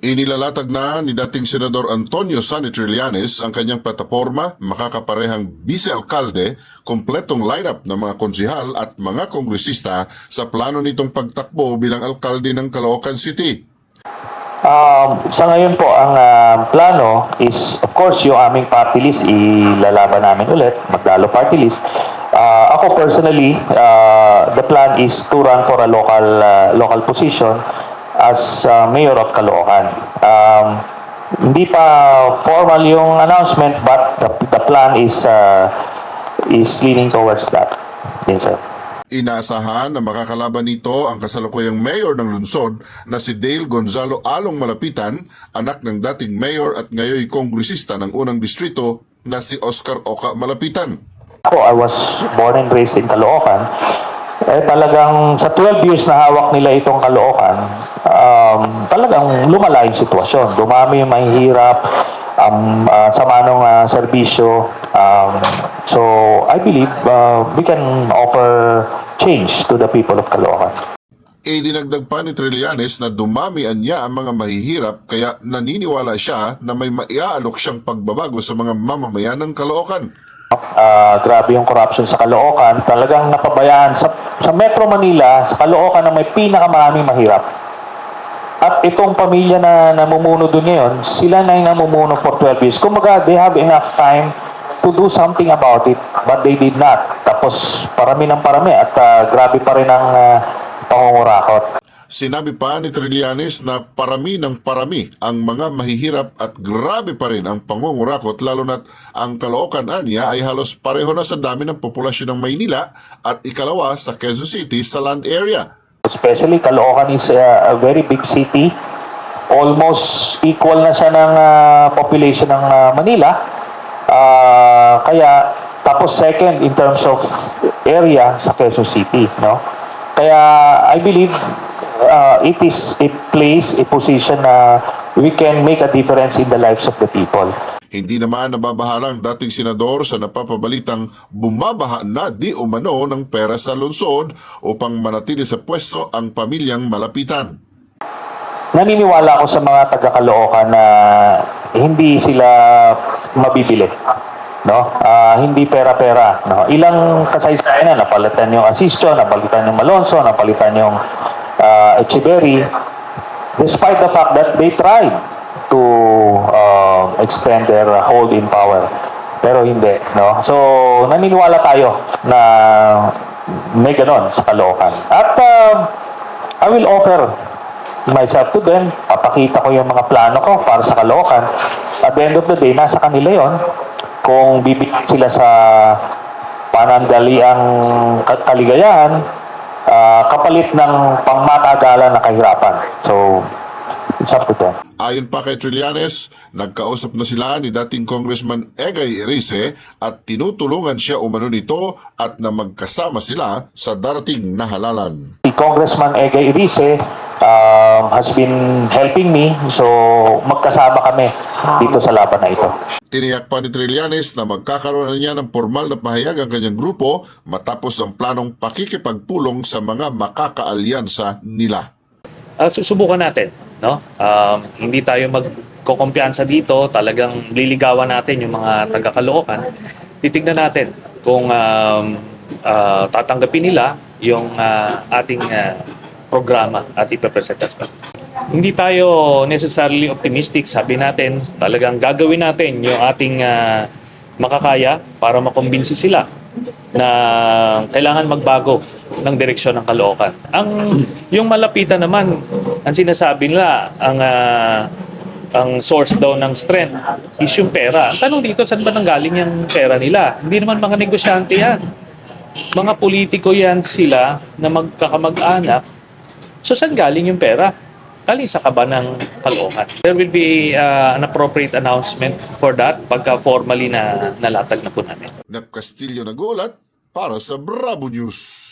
Inilalatag na ni dating Senador Antonio Sani Trillanes ang kanyang plataforma, makakaparehang vice-alkalde, kompletong lineup ng mga konsihal at mga kongresista sa plano nitong pagtakbo bilang alkalde ng Caloocan City. Um, sa ngayon po, ang um, plano is, of course, yung aming party list, ilalaban namin ulit, magdalo party list. Uh, ako personally, uh, the plan is to run for a local uh, local position as uh, mayor of Caloocan. Um, hindi pa formal yung announcement, but the, the plan is uh, is leaning towards that. Yes, sir. Inaasahan na makakalaban nito ang kasalukuyang mayor ng lungsod na si Dale Gonzalo Along Malapitan, anak ng dating mayor at ngayon kongresista ng unang distrito na si Oscar Oka Malapitan. Ako, I was born and raised in Caloocan. Eh talagang sa 12 years na hawak nila itong Caloocan, um, talagang lumala yung sitwasyon. Dumami yung mahihirap, um, uh, sama ng uh, serbisyo. Um, so, I believe uh, we can offer change to the people of Caloocan. E dinagdag pa ni Trillanes na dumamian niya ang mga mahihirap kaya naniniwala siya na may maiaalok siyang pagbabago sa mga mamamayan ng Caloocan. Ah, grabe yung corruption sa Caloocan. Talagang napabayaan sa, sa Metro Manila, sa Caloocan na may pinakamaraming mahirap. At itong pamilya na namumuno doon ngayon, sila na yung namumuno for 12 years. Kumbaga, they have enough time to do something about it, but they did not. Tapos, parami ng parami at ah, grabe pa rin ang uh, pangungurakot. Sinabi pa ni Trillanes na parami ng parami ang mga mahihirap at grabe pa rin ang pangungurakot lalo na't ang Caloocan anya ay halos pareho na sa dami ng populasyon ng Maynila at ikalawa sa Quezon City sa land area. Especially Caloocan is uh, a very big city. Almost equal na siya ng uh, population ng uh, Manila. Uh, kaya tapos second in terms of area sa Quezon City, no? Kaya I believe uh, it is a place, a position na we can make a difference in the lives of the people. Hindi naman nababaharang dating senador sa napapabalitang bumabaha na di umano ng pera sa lungsod upang manatili sa pwesto ang pamilyang malapitan. naniniwala ako sa mga taga-Caloocan na hindi sila mabibili. No? Ah, hindi pera-pera. No? Ilang kasaysayan na napalitan yung Asisio, napalitan yung Malonzo, napalitan yung ah, Echeverry. Despite the fact that they tried to uh, extend their hold in power. Pero hindi. No? So, naniniwala tayo na may ganon sa Caloocan. At um, I will offer myself to them. Papakita ko yung mga plano ko para sa Caloocan. At the end of the day, nasa kanila yon Kung bibigyan sila sa panandaliang ka- kaligayahan, ah, kapalit ng pangmatagalan na kahirapan. So, it's up to them. Ayon pa kay Trillanes, nagkausap na sila ni dating Congressman Egay Erice at tinutulungan siya umano nito at na magkasama sila sa darating na halalan. Si Congressman Egay Irice um, has been helping me. So, magkasama kami dito sa laban na ito. Tiniyak pa ni Trillanes na magkakaroon na niya ng formal na pahayag ang kanyang grupo matapos ang planong pakikipagpulong sa mga makakaalyansa nila. uh, susubukan natin, no? Um, hindi tayo magkokumpiyansa dito, talagang liligawan natin yung mga taga-Caloocan. Titignan natin kung um, uh, tatanggapin nila yung uh, ating uh, programa at ipapresent as well. Hindi tayo necessarily optimistic, sabi natin, talagang gagawin natin yung ating uh, makakaya para makumbinsi sila na kailangan magbago ng direksyon ng Caloocan. Ang yung malapitan naman, ang sinasabi nila, ang ah, ang source daw ng strength is yung pera. Ang tanong dito, saan ba nanggaling yung pera nila? Hindi naman mga negosyante yan. Mga politiko yan sila na magkakamag-anak. So saan galing yung pera? Galing sa kaba ng Caloocan. There will be ah, an appropriate announcement for that pagka formally na nalatag na po namin. Nap Castillo nagulat para sa Bravo News.